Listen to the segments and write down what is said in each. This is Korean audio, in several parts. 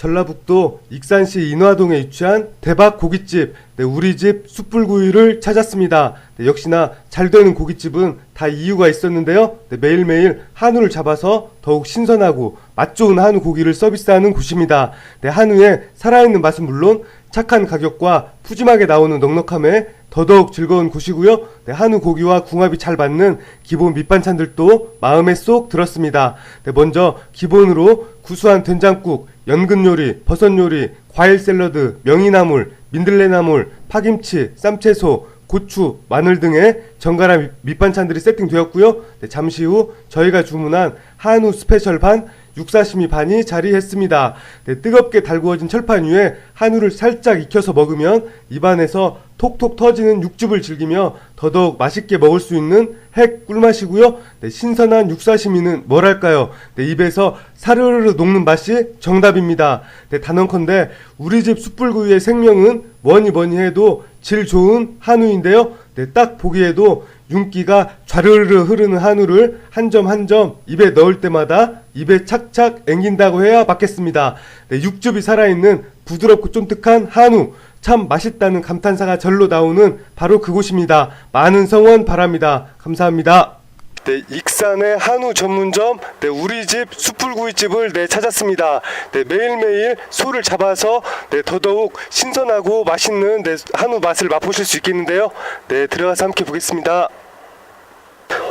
전라북도 익산시 인화동에 위치한 대박 고깃집 네, 우리 집 숯불구이를 찾았습니다. 네, 역시나 잘 되는 고깃집은 다 이유가 있었는데요. 네, 매일매일 한우를 잡아서 더욱 신선하고 맛 좋은 한우 고기를 서비스하는 곳입니다. 네, 한우의 살아있는 맛은 물론 착한 가격과 푸짐하게 나오는 넉넉함에 더더욱 즐거운 곳이고요. 네, 한우 고기와 궁합이 잘 맞는 기본 밑반찬들도 마음에 쏙 들었습니다. 네, 먼저 기본으로 구수한 된장국, 연근 요리, 버섯 요리, 과일 샐러드, 명이나물, 민들레나물, 파김치, 쌈채소, 고추, 마늘 등의 정갈한 밑- 밑반찬들이 세팅되었고요. 네, 잠시 후 저희가 주문한 한우 스페셜 반, 육사시미 반이 자리했습니다. 네, 뜨겁게 달구어진 철판 위에 한우를 살짝 익혀서 먹으면 입안에서 톡톡 터지는 육즙을 즐기며 더더욱 맛있게 먹을 수 있는 핵 꿀맛이고요. 네, 신선한 육사시미는 뭐랄까요? 네, 입에서 사르르 녹는 맛이 정답입니다. 네, 단언컨대 우리 집 숯불구이의 생명은 뭐니 뭐니 해도 질 좋은 한우인데요. 네, 딱 보기에도 윤기가 좌르르 흐르는 한우를 한점 한 점 입에 넣을 때마다 입에 착착 앵긴다고 해야 맞겠습니다. 네, 육즙이 살아있는 부드럽고 쫀득한 한우. 참 맛있다는 감탄사가 절로 나오는 바로 그곳입니다. 많은 성원 바랍니다. 감사합니다. 네, 익산의 한우 전문점 네, 우리 집 숯불구이집을 네, 찾았습니다. 네, 매일매일 소를 잡아서 네, 더더욱 신선하고 맛있는 네, 한우 맛을 맛보실 수 있겠는데요. 네, 들어가서 함께 보겠습니다.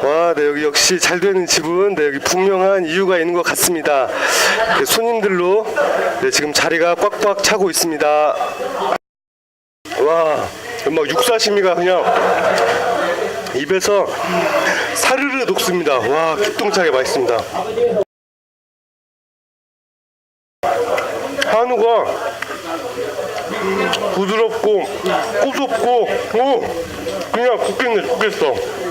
와, 네, 여기 역시 잘 되는 집은 네, 여기 분명한 이유가 있는 것 같습니다. 네, 손님들로 네, 지금 자리가 꽉꽉 차고 있습니다. 와, 막 육사시미가 그냥 입에서 사르르 녹습니다. 와, 기똥차게 맛있습니다. 한우가 부드럽고 고소고 오 그냥 굽겠네 굽겠어